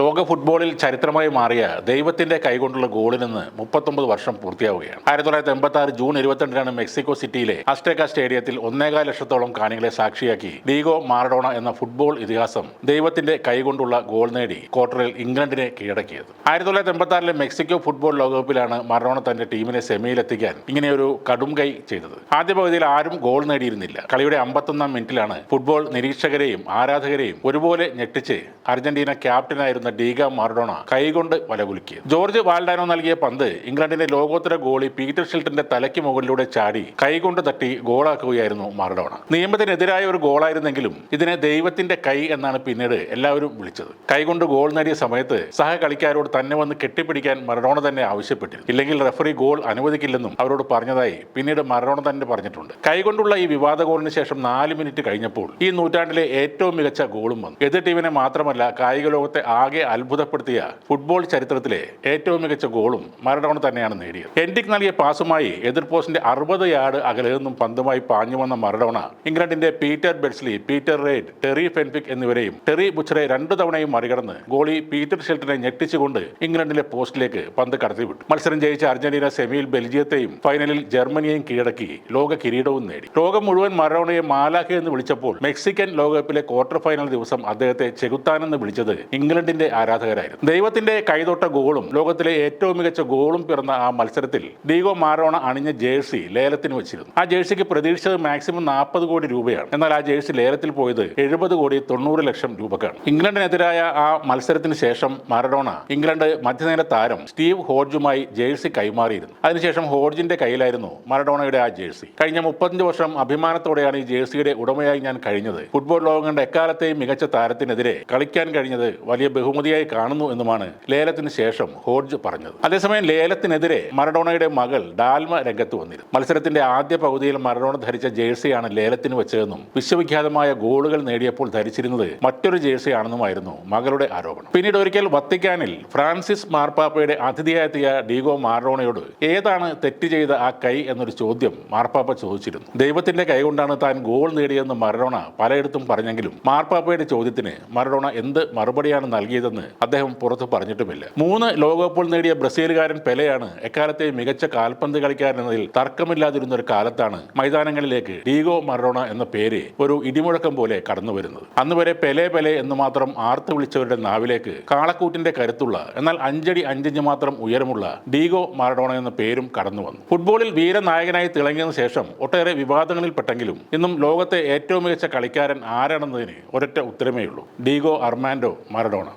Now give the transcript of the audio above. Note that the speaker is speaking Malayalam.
ലോക ഫുട്ബോളിൽ ചരിത്രമായി മാറിയ ദൈവത്തിന്റെ കൈകൊണ്ടുള്ള ഗോളിനെന്ന് മുപ്പത്തൊമ്പത് വർഷം പൂർത്തിയാവുകയാണ്. ആയിരത്തി തൊള്ളായിരത്തി എൺപത്തി ആറ് ജൂൺ ഇരുപത്തിരണ്ടിനാണ് മെക്സിക്കോ സിറ്റിയിലെ അസ്റ്റേക്ക സ്റ്റേഡിയത്തിൽ ഒന്നേകാൽ ലക്ഷത്തോളം കാണികളെ സാക്ഷിയാക്കി ഡീഗോ മാറഡോണ എന്ന ഫുട്ബോൾ ഇതിഹാസം ദൈവത്തിന്റെ കൈകൊണ്ടുള്ള ഗോൾ നേടി ക്വാർട്ടറിൽ ഇംഗ്ലണ്ടിനെ കീഴടക്കിയത്. ആയിരത്തി തൊള്ളായിരത്തി എൺപത്തി ആറിലെ മെക്സിക്കോ ഫുട്ബോൾ ലോകകപ്പിലാണ് മറഡോണ തന്റെ ടീമിനെ സെമിയിലെത്തിക്കാൻ ഇങ്ങനെയൊരു കടും കൈ ചെയ്തത്. ആദ്യ പകുതിയിൽ ആരും ഗോൾ നേടിയിരുന്നില്ല. കളിയുടെ അമ്പത്തൊന്നാം മിനിറ്റിലാണ് ഫുട്ബോൾ നിരീക്ഷകരെയും ആരാധകരെയും ഒരുപോലെ ഞെട്ടിച്ച് അർജന്റീന ക്യാപ്റ്റനായിരുന്ന ഡീഗ മാർഡോണ കൈകൊണ്ട് വലകുലുക്കി ജോർജ് വാൽഡാനോ നൽകിയ പന്ത് ഇംഗ്ലണ്ടിന്റെ ലോകോത്തര ഗോളി പീറ്റർ ഷിൽട്ടന്റെ തലയ്ക്ക് മുകളിലൂടെ ചാടി കൈകൊണ്ട് തട്ടി ഗോളാക്കുകയായിരുന്നു മാർഡോണ. നിയമത്തിനെതിരായ ഒരു ഗോളായിരുന്നെങ്കിലും ഇതിനെ ദൈവത്തിന്റെ കൈ എന്നാണ് പിന്നീട് എല്ലാവരും വിളിച്ചത്. കൈകൊണ്ട് ഗോൾ നേടിയ സമയത്ത് സഹകളിക്കാരോട് തന്നെ വന്ന് കെട്ടിപ്പിടിക്കാൻ മറഡോണ തന്നെ ആവശ്യപ്പെട്ടിരുന്നു. ഇല്ലെങ്കിൽ റഫറി ഗോൾ അനുവദിക്കില്ലെന്നും അവരോട് പറഞ്ഞതായി പിന്നീട് മറഡോണ തന്നെ പറഞ്ഞിട്ടുണ്ട്. കൈകൊണ്ടുള്ള ഈ വിവാദ ഗോളിന് ശേഷം നാല് മിനിറ്റ് കഴിഞ്ഞപ്പോൾ ഈ നൂറ്റാണ്ടിലെ ഏറ്റവും മികച്ച ഗോളും വന്നു. എതിർ ടീമിനെ മാത്രമല്ല കായിക ലോകത്തെ ആകെ അത്ഭുതപ്പെടുത്തിയ ഫുട്ബോൾ ചരിത്രത്തിലെ ഏറ്റവും മികച്ച ഗോളും മരഡോണ തന്നെയാണ് നേടിയത്. എൻഡിക് നൽകിയ പാസുമായി എതിർ പോസ്റ്റിന്റെ അറുപത് യാർഡ് അകലെ നിന്നും പന്തുമായി പാഞ്ഞു വന്ന മരഡോണ ഇംഗ്ലണ്ടിന്റെ Peter Beardsley Peter Reid Terry Fenwick എന്നിവരെയും ടെറി ബുച്ചറെ രണ്ടു തവണയും മറികടന്ന് ഗോളി പീറ്റർ ഷെൽട്ടനെ ഞെട്ടിച്ചുകൊണ്ട് ഇംഗ്ലണ്ടിലെ പോസ്റ്റിലേക്ക് പന്ത് കടത്തിവിട്ടു മത്സരം ജയിച്ച അർജന്റീന സെമിയിൽ ബെൽജിയത്തെയും ഫൈനലിൽ ജർമ്മനിയെയും കീഴടക്കി ലോക കിരീടവും നേടി. ലോകം മുഴുവൻ മരടോണയെ മാലാഖ എന്ന് വിളിച്ചപ്പോൾ മെക്സിക്കൻ ലോകകപ്പിലെ ക്വാർട്ടർ ഫൈനൽ ദിവസം അദ്ദേഹത്തെ ചെകുത്താനെന്ന് വിളിച്ചത് ഇംഗ്ലണ്ടിന്റെ ആരാധകരായിരുന്നു. ദൈവത്തിന്റെ കൈതൊട്ട ഗോളും ലോകത്തിലെ ഏറ്റവും മികച്ച ഗോളും പിറന്ന ആ മത്സരത്തിൽ ഡീഗോ മാറോണ അണിഞ്ഞ ജേഴ്സി ലേലത്തിന് വെച്ചിരുന്നു. ആ ജേഴ്സിക്ക് പ്രതീക്ഷിച്ചത് മാക്സിമം നാൽപ്പത് കോടി രൂപയാണ്. എന്നാൽ ആ ജേഴ്സി ലേലത്തിൽ പോയത് എഴുപത് കോടി തൊണ്ണൂറ് ലക്ഷം രൂപക്കാണ്. ഇംഗ്ലണ്ടിനെതിരായ ആ മത്സരത്തിന് ശേഷം മാരഡോണ ഇംഗ്ലണ്ട് മധ്യനിര താരം സ്റ്റീവ് ഹോർജുമായി ജേഴ്സി കൈമാറിയിരുന്നു. അതിനുശേഷം ഹോർജിന്റെ കയ്യിലായിരുന്നു മാരഡോണയുടെ ആ ജേഴ്സി. കഴിഞ്ഞ മുപ്പത്തഞ്ച് വർഷം അഭിമാനത്തോടെയാണ് ഈ ജേഴ്സിയുടെ ഉടമയായി ഞാൻ കഴിഞ്ഞത്. ഫുട്ബോൾ ലോകം കണ്ട എക്കാലത്തെയും മികച്ച താരത്തിനെതിരെ കളിക്കാൻ കഴിഞ്ഞത് വലിയ ബഹുമതിയായി കാണുന്നു എന്നുമാണ് ലേലത്തിന് ശേഷം ഹോഡ്ജ് പറഞ്ഞത്. അതേസമയം ലേലത്തിനെതിരെ മറഡോണയുടെ മകൾ ഡാൽമ രംഗത്ത് വന്നിരുന്നു. മത്സരത്തിന്റെ ആദ്യ പകുതിയിൽ മറഡോണ ധരിച്ച ജേഴ്സിയാണ് ലേലത്തിന് വെച്ചതെന്നും വിശ്വവിഖ്യാതമായ ഗോളുകൾ നേടിയപ്പോൾ ധരിച്ചിരുന്നത് മറ്റൊരു ജേഴ്സിയാണെന്നുമായിരുന്നു മകളുടെ ആരോപണം. പിന്നീട് ഒരിക്കൽ വത്തിക്കാനിൽ ഫ്രാൻസിസ് മാർപ്പാപ്പയുടെ അതിഥിയായെത്തിയ ഡീഗോ മാറഡോണയോട് ഏതാണ് തെറ്റ് ചെയ്ത ആ കൈ എന്നൊരു ചോദ്യം മാർപ്പാപ്പ ചോദിച്ചിരുന്നു. ദൈവത്തിന്റെ കൈ കൊണ്ടാണ് താൻ ഗോൾ നേടിയതെന്ന് മറഡോണ പലയിടത്തും പറഞ്ഞെങ്കിലും മാർപ്പാപ്പയുടെ ചോദ്യത്തിന് മറഡോണ എന്ത് മറുപടിയാണ് നൽകിയതെന്ന് അദ്ദേഹം പുറത്തു പറഞ്ഞിട്ടുമില്ല. മൂന്ന് ലോകകപ്പുകൾ നേടിയ ബ്രസീലുകാരൻ പെലെയാണ് എക്കാലത്തെ മികച്ച കാൽപന്ത് കളിക്കാരൻ എന്നതിൽ തർക്കമില്ലാതിരുന്ന ഒരു കാലത്താണ് മൈതാനങ്ങളിലേക്ക് ഡീഗോ മറഡോണ എന്ന പേര് ഒരു ഇടിമുഴക്കം പോലെ കടന്നു വരുന്നത്. അന്ന് വരെ പെലെ പെലെ എന്ന് മാത്രം ആർത്തു വിളിച്ചവരുടെ നാവിലേക്ക് കാളക്കൂട്ടിന്റെ കരുത്തുള്ള എന്നാൽ അഞ്ചടി അഞ്ചിഞ്ച് മാത്രം ഉയരമുള്ള ഡീഗോ മറഡോണ എന്ന പേരും കടന്നു വന്നു. ഫുട്ബോളിൽ വീരനായകനായി തിളങ്ങിയതിനു ശേഷം ഒട്ടേറെ വിവാദങ്ങളിൽപ്പെട്ടെങ്കിലും ഇന്നും ലോകത്തെ ഏറ്റവും മികച്ച കളിക്കാരൻ ആരാണെന്നതിന് ഒരൊറ്റ ഉത്തരമേയുള്ളൂ. Diego Armando Maradona.